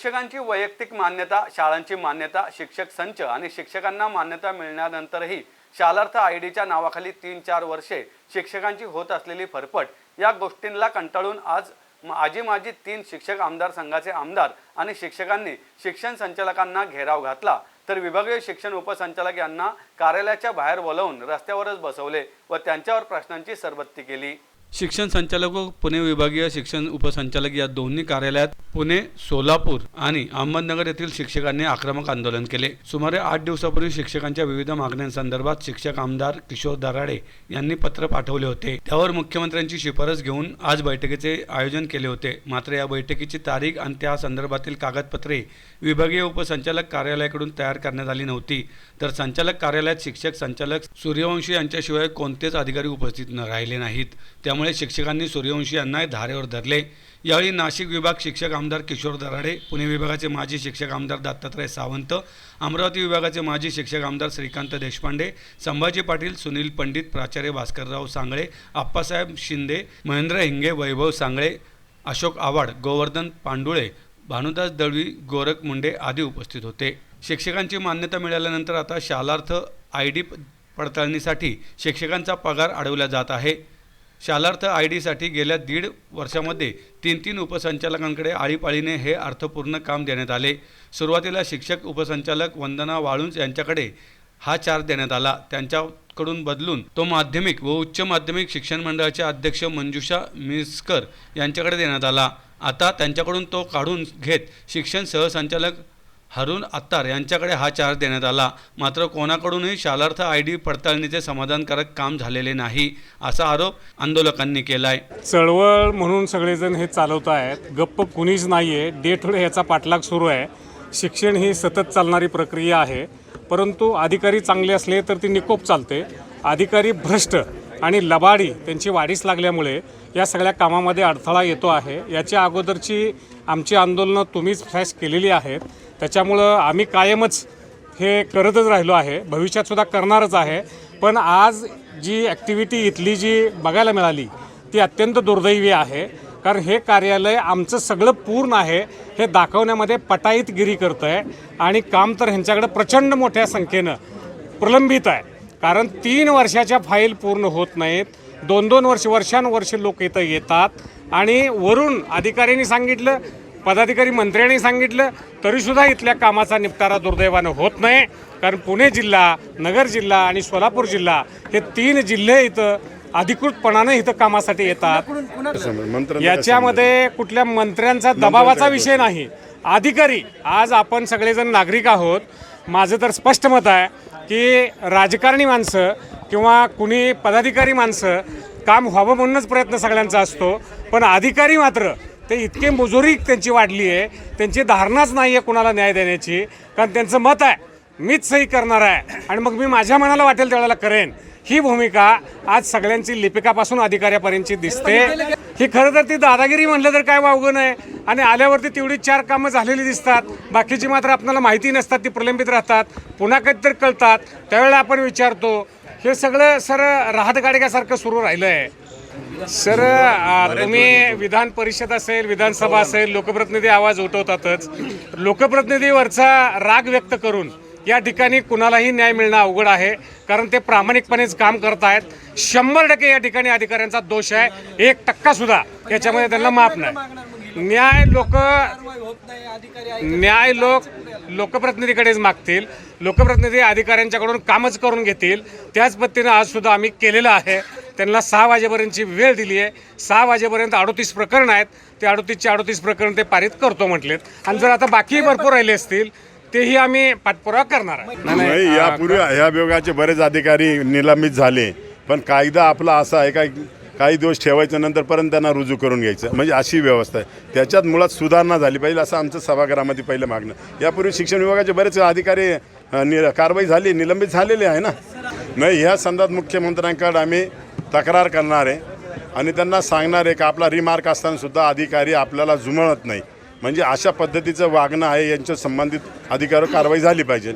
शिक्षकांची वैयक्तिक मान्यता शाळांची मान्यता शिक्षक संच आणि शिक्षकांना मान्यता मिळण्यानंतरही शालार्थ आय डीच्या नावाखाली तीन चार वर्षे शिक्षकांची होत असलेली फरफट या गोष्टींना कंटाळून आज आजी माजी तीन शिक्षक आमदार संघाचे आमदार आणि शिक्षकांनी शिक्षण संचालकांना घेराव घातला तर विभागीय शिक्षण उपसंचालक यांना कार्यालयाच्या बाहेर बोलावून रस्त्यावरच बसवले व त्यांच्यावर प्रश्नांची सरबत्ती केली. शिक्षण संचालक व पुणे विभागीय शिक्षण उपसंचालक या दोन्ही कार्यालयात पुणे सोलापूर आणि अहमदनगर येथील शिक्षकांनी आक्रमक आंदोलन केले. सुमारे आठ दिवसापूर्वी शिक्षकांच्या विविध मागण्यांसंदर्भात शिक्षक आमदार किशोर दराडे यांनी पत्र पाठवले होते. त्यावर मुख्यमंत्र्यांची शिफारस घेऊन आज बैठकीचे आयोजन केले होते. मात्र या बैठकीची तारीख आणि त्या संदर्भातील कागदपत्रे विभागीय उपसंचालक कार्यालयाकडून तयार करण्यात आली नव्हती. तर संचालक कार्यालयात शिक्षक संचालक सूर्यवंशी यांच्याशिवाय कोणतेच अधिकारी उपस्थित न राहिले नाहीत. त्यामुळे शिक्षकांनी सूर्यवंशी यांना धारेवर धरले. यावेळी नाशिक विभाग शिक्षक आमदार किशोर दराडे पुणे विभागाचे माजी शिक्षक आमदार दत्तात्रय सावंत अमरावती विभागाचे माजी शिक्षक आमदार श्रीकांत देशपांडे संभाजी पाटील सुनील पंडित प्राचार्य भास्करराव सांगळे आप्पासाहेब शिंदे महेंद्र हिंगे वैभव सांगळे अशोक आव्हाड गोवर्धन पांडुळे भानुदास दळवी गोरख मुंडे आदी उपस्थित होते. शिक्षकांची मान्यता मिळाल्यानंतर आता शालार्थ आय डी पडताळणीसाठी शिक्षकांचा पगार अडवला जात आहे. शालार्थ आय डीसाठी गेल्या दीड वर्षामध्ये तीन तीन उपसंचालकांकडे आळीपाळीने हे अर्थपूर्ण काम देण्यात आले. सुरुवातीला शिक्षक उपसंचालक वंदना वाळुंज यांच्याकडे हा चार्ज देण्यात आला. त्यांच्याकडून बदलून तो माध्यमिक व उच्च माध्यमिक शिक्षण मंडळाचे अध्यक्ष मंजुषा मिसकर यांच्याकडे देण्यात आला. आता त्यांच्याकडून तो काढून घेत शिक्षण सहसंचालक हरुण अत्तार यांच्याकडे हा चार्ज देण्यात आला. मात्र कोणाकडूनही शालार्थ आय डी पडताळणीचे समाधानकारक काम झालेले नाही असा आरोप आंदोलकांनी केलाय. चळवळ म्हणून सगळेजण हे चालवत आहेत. गप्प कुणीच नाही आहे डे टू डे ह्याचा पाठलाग सुरू आहे. शिक्षण ही सतत चालणारी प्रक्रिया आहे. परंतु अधिकारी चांगले असले तर ती निकोप चालते. अधिकारी भ्रष्ट आणि लबाडी त्यांची वाढीस लागल्यामुळे या सगळ्या कामामध्ये अडथळा येतो आहे. याच्या अगोदरची आमची आंदोलनं तुम्हीच फ्लॅश केलेली आहेत. त्याच्यामुळं आम्ही कायमच हे करतच राहिलो आहे. भविष्यातसुद्धा करणारच आहे. पण आज जी ॲक्टिव्हिटी इथली जी बघायला मिळाली ती अत्यंत दुर्दैवी आहे. कारण हे कार्यालय आमचं सगळं पूर्ण आहे हे दाखवण्यामध्ये पटाईतगिरी करतं आहे आणि काम तर ह्यांच्याकडे प्रचंड मोठ्या संख्येनं प्रलंबित आहे. कारण तीन वर्षाच्या फाईल पूर्ण होत नाहीत. दोन दोन वर्ष वर्षानुवर्ष लोक इथं येतात. आणि वरून अधिकाऱ्यांनी सांगितलं पदाधिकारी मंत्र्यांनी सांगितलं तरीसुद्धा इथल्या कामाचा निपटारा दुर्दैवानं होत नाही. कारण पुणे जिल्हा नगर जिल्हा आणि सोलापूर जिल्हा हे तीन जिल्हे इथं अधिकृतपणानं इथं कामासाठी येतात. मंत्र याच्यामध्ये कुठल्या मंत्र्यांचा दबावाचा विषय नाही. अधिकारी आज आपण सगळेजण नागरिक आहोत. माझं तर स्पष्ट मत आहे की राजकारणी माणसं किंवा कुणी पदाधिकारी माणसं काम व्हावं म्हणूनच प्रयत्न सगळ्यांचा असतो. पण अधिकारी मात्र ते इतके मुजुरी त्यांची वाढली आहे. त्यांची धारणाच नाही आहे कुणाला न्याय देण्याची. कारण त्यांचं मत आहे मीच सही करणार आहे. आणि मग मी माझ्या मनाला वाटेल त्यावेळेला करेन. ही भूमिका आज सगळ्यांची लिपिकापासून अधिकाऱ्यापर्यंतची दिसते. ही खरं तर ती दादागिरी म्हणलं तर काय वावगं नाही. आणि आल्यावरती तेवढी चार कामं झालेली दिसतात. बाकीची मात्र आपल्याला माहिती नसतात ती प्रलंबित राहतात. पुन्हा कधीतरी कळतात. त्यावेळेला आपण विचारतो हे सगळं सर राहत गाडग्यासारखं सुरू राहिलं आहे सर तुम्ही विधान परिषद असेल विधानसभा असेल लोकप्रतिनिधी आवाज उठवतातच. लोकप्रतिनिधीवरचा राग व्यक्त करून या ठिकाणी कुणालाही न्याय मिळणं अवघड आहे कारण ते प्रामाणिकपणेच काम करत आहेत शंभर टक्के या ठिकाणी अधिकाऱ्यांचा दोष आहे. एक टक्का सुद्धा याच्यामध्ये त्यांना माफ नाही. न्याय लोक न्याय लोक लोकप्रतिनिधीकडेच मागतील. लोकप्रतिनिधी अधिकाऱ्यांच्याकडून कामच करून घेतील. त्याच पद्धतीनं आज सुद्धा आम्ही केलेलं आहे. त्यांना सहा वाजेपर्यंतची वेळ दिली आहे. सहा वाजेपर्यंत अडोतीस प्रकरण आहेत. ते अडोतीसचे अडोतीस प्रकरण ते पारित करतो म्हटलेत. आणि जर आता बाकी भरपूर राहिले असतील तेही आम्ही पाठपुरावा करणार आहे. नाही, नाही, नाही यापूर्वी ह्या विभागाचे बरेच अधिकारी निलंबित झाले. पण कायदा आपला असा आहे का काही दिवस ठेवायचं नंतरपर्यंत त्यांना रुजू करून घ्यायचं. म्हणजे अशी व्यवस्था आहे. त्याच्यात मुळात सुधारणा झाली पाहिजे असं आमचं सभागृहामध्ये पहिलं मागणं. यापूर्वी शिक्षण विभागाचे बरेच अधिकारी नि कारवाई झाली निलंबित झालेले आहे ना? नाही ह्या संदर्भात मुख्यमंत्र्यांकडे आम्ही तक्रार करणार आहे. आणि त्यांना सांगणार आहे का आपला रिमार्क असतानासुद्धा अधिकारी आपल्याला जुमळत नाही. म्हणजे अशा पद्धतीचं वागणं आहे यांच्या संबंधित अधिकाऱ्यावर कारवाई झाली पाहिजे.